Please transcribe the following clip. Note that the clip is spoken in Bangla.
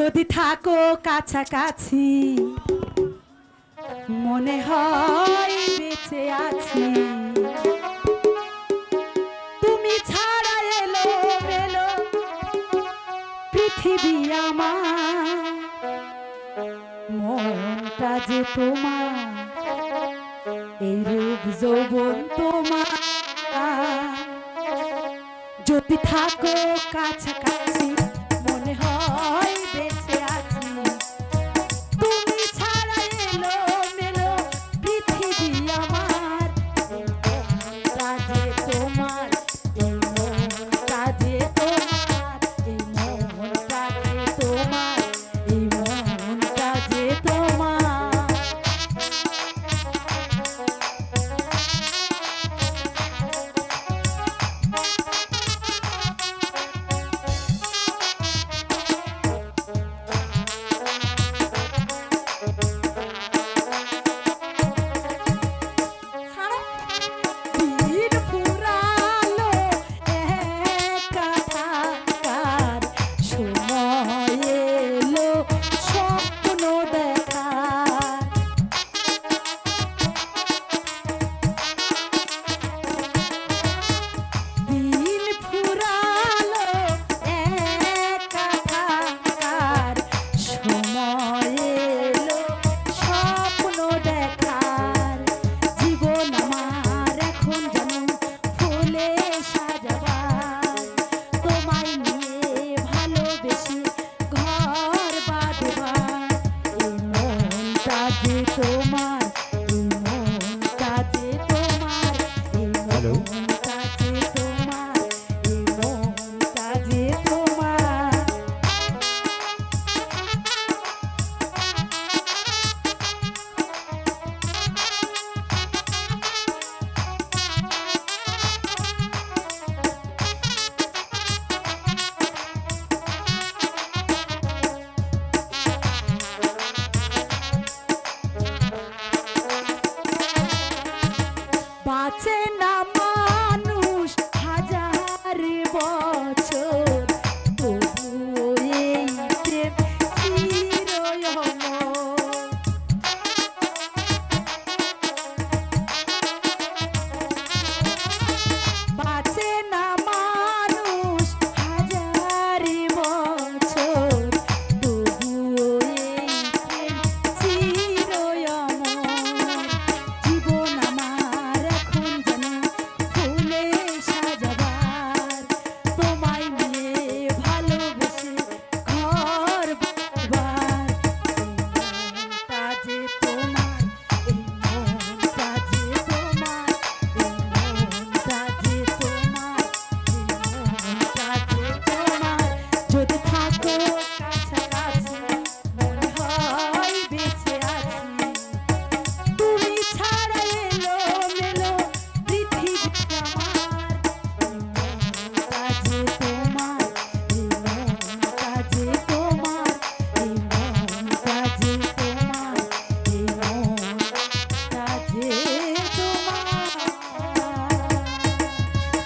যদি থাকো কাছাকাছি, মনে হয় বেঁচে আছি। তুমি ছাড়া এলো এলো পৃথিবী আমার, মনটা যে তোমার, এই রূপ যৌবন তোমার। যদি থাকো কাছাকাছি